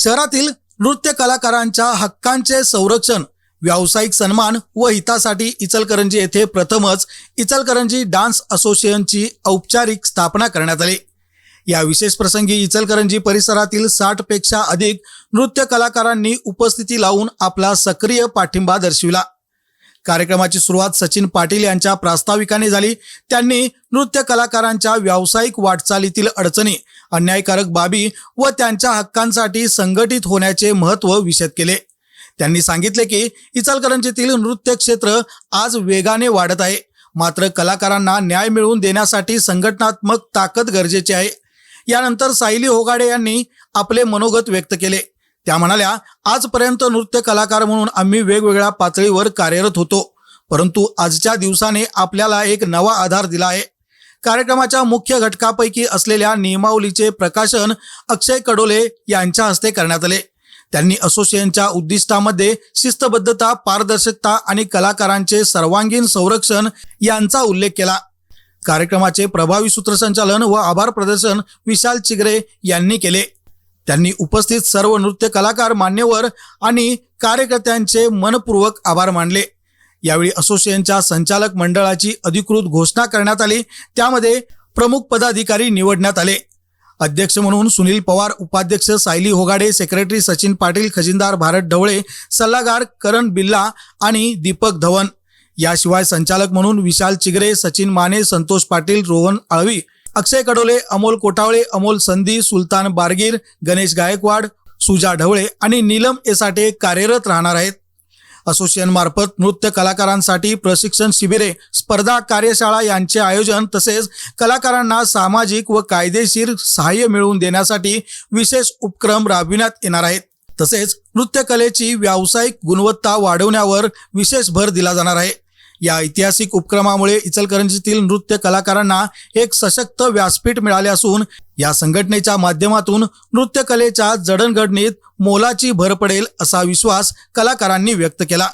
शहरातील नृत्य कलाकारांच्या हक्कांचे संरक्षण व्यावसायिक सन्मान व हितासाठी इचलकरंजी येथे प्रथमच इचलकरंजी डान्स असोसिएशनची औपचारिक स्थापना करण्यात आली. या विशेष प्रसंगी इचलकरंजी परिसरातील साठपेक्षा अधिक नृत्य कलाकारांनी उपस्थिती लावून आपला सक्रिय पाठिंबा दर्शविला. कार्यक्रमाची सुरुवात सचिन पाटील यांच्या प्रास्ताविकाने झाली. त्यांनी नृत्य कलाकारांच्या व्यावसायिक वाटचालीतील अडचणी अन्यायकारक बाबी व त्यांच्या हक्कांसाठी संघटित होण्याचे महत्त्व विशद केले. त्यांनी सांगितले की इचलकरंजीतील नृत्य क्षेत्र आज वेगाने वाढत आहे. मात्र कलाकारांना न्याय मिळवून देण्यासाठी संघटनात्मक ताकद गरजेची आहे. यानंतर सायली होगाडे यांनी आपले मनोगत व्यक्त केले. त्या म्हणाल्या आजपर्यंत नृत्य कलाकार म्हणून आम्ही वेगवेगळ्या पातळीवर कार्यरत होतो. परंतु आजच्या दिवसाने आपल्याला एक नवा आधार दिला आहे. कार्यक्रमाच्या मुख्य घटकापैकी असलेल्या नियमावलीचे प्रकाशन अक्षय कडोले यांच्या हस्ते करण्यात आले. त्यांनी असोसिएशनच्या उद्दिष्टामध्ये शिस्तबद्धता पारदर्शकता आणि कलाकारांचे सर्वांगीण संरक्षण यांचा उल्लेख केला. कार्यक्रमाचे प्रभावी सूत्रसंचालन व आभार प्रदर्शन विशाल चिगरे यांनी केले. त्यांनी उपस्थित सर्व नृत्य कलाकार मान्यवर आणि कार्यकर्त्यांचे मनपूर्वक आभार मानले. यावेळी असोसिएशनच्या संचालक मंडळाची अधिकृत घोषणा करण्यात आली. त्यामध्ये प्रमुख पदाधिकारी निवडण्यात आले. अध्यक्ष म्हणून सुनील पवार उपाध्यक्ष सायली होगाडे सेक्रेटरी सचिन पाटील खजिनदार भारत ढवळे सल्लागार करण बिल्ला आणि दीपक धवन. याशिवाय संचालक म्हणून विशाल चिगरे सचिन माने संतोष पाटील रोहन आळवी अक्षय कडोले अमोल कोटावळे अमोल संधी सुलतान बारगीर गणेश गायकवाड सुजा ढवळे आणि नीलम एसाटे कार्यरत राहणार आहेत. असोसिएशन मार्फत नृत्य कलाकारांसाठी प्रशिक्षण शिबिरे स्पर्धा कार्यशाळा यांचे आयोजन तसेच कलाकारांना सामाजिक व कायदेशीर सहाय्य मिळवून देण्यासाठी विशेष उपक्रम राबविण्यात येणार आहेत. तसेच नृत्यकलेची व्यावसायिक गुणवत्ता वाढवण्यावर विशेष भर दिला जाणार आहे. या ऐतिहासिक उपक्रमामुळे इचलकरंजीतील नृत्य कलाकारांना एक सशक्त व्यासपीठ मिळाले असून या संघटनेच्या माध्यमातून नृत्यकलेच्या जडणघडणीत मोलाची भर पडेल असा विश्वास कलाकारांनी व्यक्त केला.